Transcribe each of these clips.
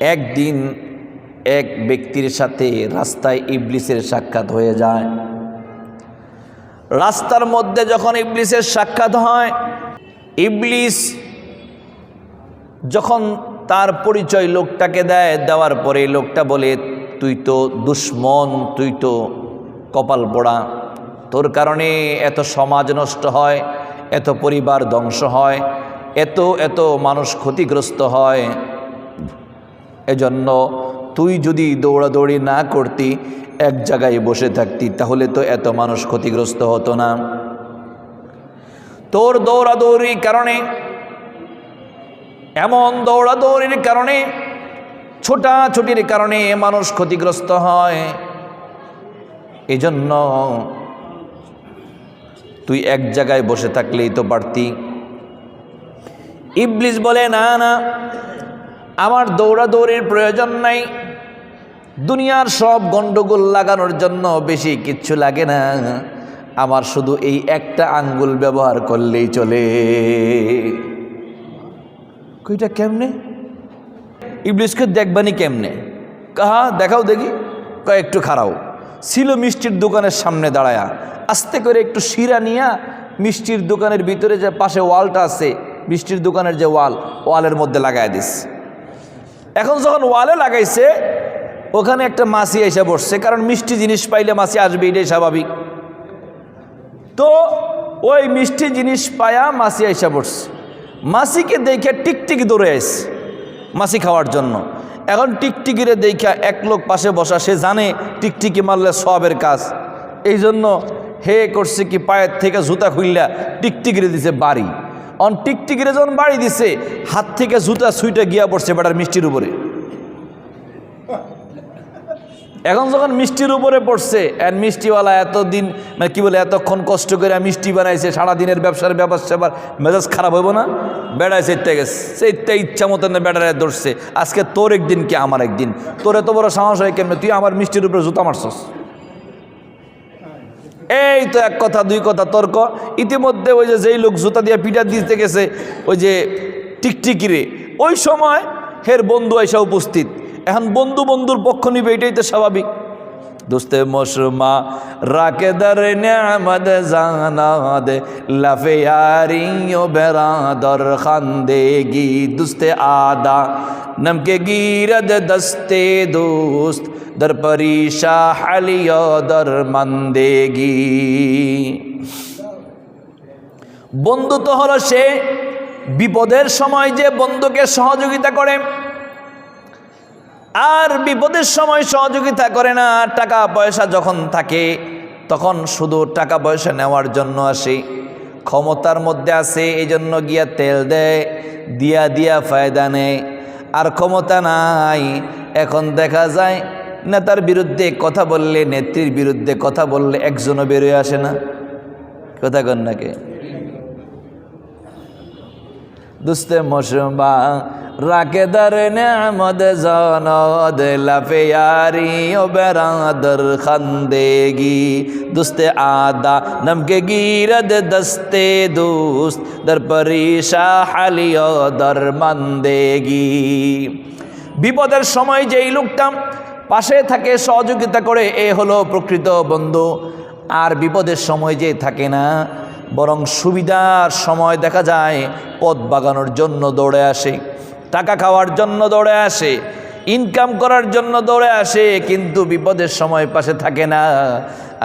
একদিন এক ব্যক্তির সাথে রাস্তায় ইবলিসের সাক্ষাৎ হয়ে যায়। রাস্তার মধ্যে যখন ইবলিসের সাক্ষাৎ হয়, ইবলিস যখন তার পরিচয় লোকটাকে দেয়, দেওয়ার পরে লোকটা বলে, তুই তো দুশ্মন, তুই তো কপাল পোড়া। তোর কারণে এত সমাজ নষ্ট হয়, এত পরিবার ধ্বংস হয়, এত এত মানুষ ক্ষতিগ্রস্ত হয়। এজন্য তুই যদি দৌড়াদৌড়ি না করতি, এক জায়গায় বসে থাকতি, তাহলে তো এত মানুষ ক্ষতিগ্রস্ত হতো না। তোর দৌড়াদৌড়ির কারণে, এমন দৌড়াদৌড়ির কারণে, ছোটাছুটির কারণে মানুষ ক্ষতিগ্রস্ত হয়। এজন্য তুই এক জায়গায় বসে থাকলেই তো পারতি। ইবলিস বলে, না না আমার দৌড়াদৌড়ির প্রয়োজন নাই। দুনিয়ার সব গণ্ডগোল লাগানোর জন্য বেশি কিচ্ছু লাগে না। আমার শুধু এই একটা আঙ্গুল ব্যবহার করলেই চলে। কইটা কেমনে? ইবলিসকে দেখবানি কেমনে? কাহা, দেখাও দেখি। কয়, একটু খারাও ছিল মিষ্টির দোকানের সামনে দাঁড়ায়া। আস্তে করে একটু শিরা নিয়া মিষ্টির দোকানের ভিতরে যে পাশে ওয়ালটা আছে, মিষ্টির দোকানের যে ওয়াল, ওয়ালের মধ্যে লাগাই দিস। এখন যখন ওয়ালে লাগাইছে, ওখানে একটা মাছি এসে বসছে, কারণ মিষ্টি জিনিস পাইলে মাছি আসবে, এটাই স্বাভাবিক। তো ওই মিষ্টি জিনিস পায়া মাছি এসে বসছে। মাসিকে দেখে টিকটিকি দৌড়ে আসছে মাছি খাওয়ার জন্য। এখন টিকটিকিরে দেখা এক লোক পাশে বসা, সে জানে টিকটিকি মারলে সবের কাজ। এই জন্য হে করছে কি, পায়ের থেকে জুতা খুললা টিকটিকিরে দিছে বাড়ি। অন টিকটিকিরে যখন বাড়ি দিছে, হাত থেকে জুতা সুইটা গিয়া পড়ছে বেটার মিষ্টির উপরে। এখন যখন মিষ্টির উপরে পড়ছে আর মিষ্টিওয়ালা এতদিন মানে কি বলে, এতক্ষণ কষ্ট করে মিষ্টি বানাইছে, সারাদিনের ব্যবসার ব্যবসা সেবার মেজাজ খারাপ হইব না? বেড়াইছে ইত্যা গেছে সেইটা ইচ্ছা মতন বেড়ারে ধরছে। আজকে তোর একদিন কি আমার একদিন? তোর এত বড় সাহস হয় কেমনে? তুই আমার মিষ্টির উপরে জুতা মারছস। এই তো এক কথা, দুই কথা, তর্ক। ইতিমধ্যে ওই যে যেই লোক জুতা দিয়ে পিঠা দিতে গেছে, ওই যে টিকটিকিরে, ওই সময় হের বন্ধু এসে উপস্থিত। এখন বন্ধু বন্ধুর পক্ষ নিবে, এটাই তো স্বাভাবিক। দোস্তে মশরুমা, রাকে দর নেমদ জানাদ লাফে ইয়ারিও বেরাদর খান্দেগি দুস্তে আদা। নমকে গিরদ দস্তে দোস্ত, দর পরিশা হালিয় দর মন্দেগি বন্ধু তো হলো সে, বিপদের সময় যে বন্ধুকে সহযোগিতা করে আর বিপদের সময় সহযোগিতা করে না, টাকা পয়সা যখন থাকে, তখন শুধু টাকা পয়সা নেওয়ার জন্য আসে। ক্ষমতার মধ্যে আছে এই জন্য গিয়া তেল দেয়, দিয়া দিয়া ফায়দা নেয়। আর ক্ষমতা নাই, এখন দেখা যায় নেতার বিরুদ্ধে কথা বললে, নেত্রীর বিরুদ্ধে কথা বললে একজনও বেরোয় আসে না। কথা কন নাকে দুস্তে মশরুমা রাকে দর নেমদ জনদ, লফিয়ারি ও বেরাদর খন্দেগি। দুস্তে আদা নমকে গিরদ দস্তে দুস্ত দর পরিশা হালিও দর মন্দেগি বিপদের সময় যেই লোকটা পাশে থাকে সহযোগিতা করে, এ হলো প্রকৃত বন্ধু। আর বিপদের সময় যে থাকে না, বরং সুবিধার সময় দেখা যায় পথ বাগানোর জন্য দৌড়ে আসে, টাকা খাওয়ার জন্য দৌড়ে আসে ইনকাম করার জন্য দৌড়ে আসে, কিন্তু বিপদের সময় পাশে থাকে না।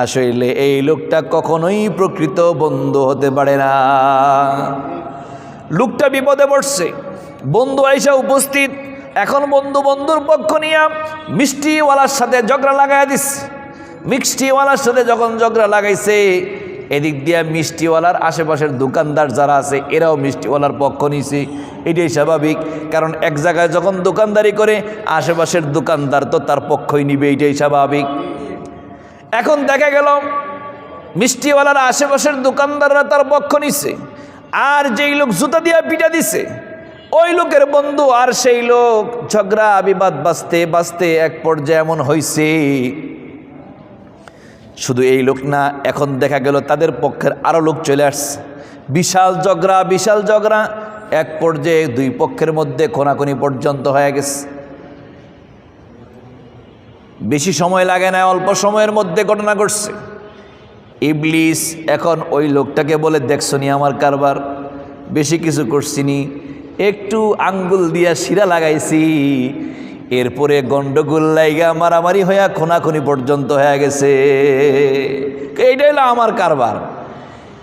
আসলে এই লোকটা কখনোই প্রকৃত বন্ধু হতে পারে না। লোকটা বিপদে পড়ছে, বন্ধু আইসা উপস্থিত, এখন বন্ধু বন্ধুর পক্ষ নিয়ে মিষ্টিওয়ালার সাথে ঝগড়া লাগাই দিচ্ছে, মিষ্টিওয়ালার সাথে যখন ঝগড়া লাগাইছে এদিক দিয়ে মিষ্টিওয়ালার আশেপাশের দোকানদার যারা আছে, এরাও মিষ্টিওয়ালার পক্ষ নিছে। এটাই স্বাভাবিক, কারণ এক জায়গায় যখন দোকানদারি করে, আশেপাশের দোকানদার তো তার পক্ষই নিবে, এটাই স্বাভাবিক। এখন দেখা গেল, মিষ্টিওয়ালার আশেপাশের দোকানদাররা তার পক্ষ নিচ্ছে আর যেই লোক জুতা দিয়া পিটা দিছে, ওই লোকের বন্ধু আর সেই লোক ঝগড়া, বিবাদ বাঁচতে বাঁচতে এক পর্যায়ে এমন হয়েছে শুধু এই লোক না, এখন দেখা গেল তাদের পক্ষের আরও লোক চলে আসছে। বিশাল ঝগড়া বিশাল ঝগড়া। এক পর্যায়ে দুই পক্ষের মধ্যে খোনাখুনি পর্যন্ত হয়ে গেছে। বেশি সময় লাগে না, অল্প সময়ের মধ্যে ঘটনা ঘটছে। ইবলিস এখন ওই লোকটাকে বলে দেখছনি আমার কারবার? বেশি কিছু করছিনি একটু আঙ্গুল দিয়া শিরা লাগাইছি। এরপরে গন্ডগোল লাইগা মারামারি হইয়া খোনাখুনি পর্যন্ত হয়ে গেছে। এইটা হলো আমার কারবার।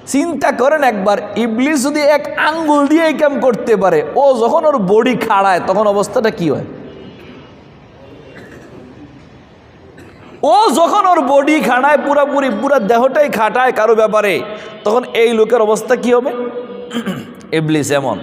চিন্তা করেন একবার, ইবলিস যদি এক আঙ্গুল দিয়ে এই কাম করতে পারে, ও যখন ওর বডি খাড়ায়, তখন অবস্থাটা কি হয়? ও যখন ওর বডি খাড়ায়, পুরাপুরি, পুরা দেহটাই খাটায় কারও ব্যাপারে, তখন এই লোকের অবস্থা কি হবে? ইবলিস এমন।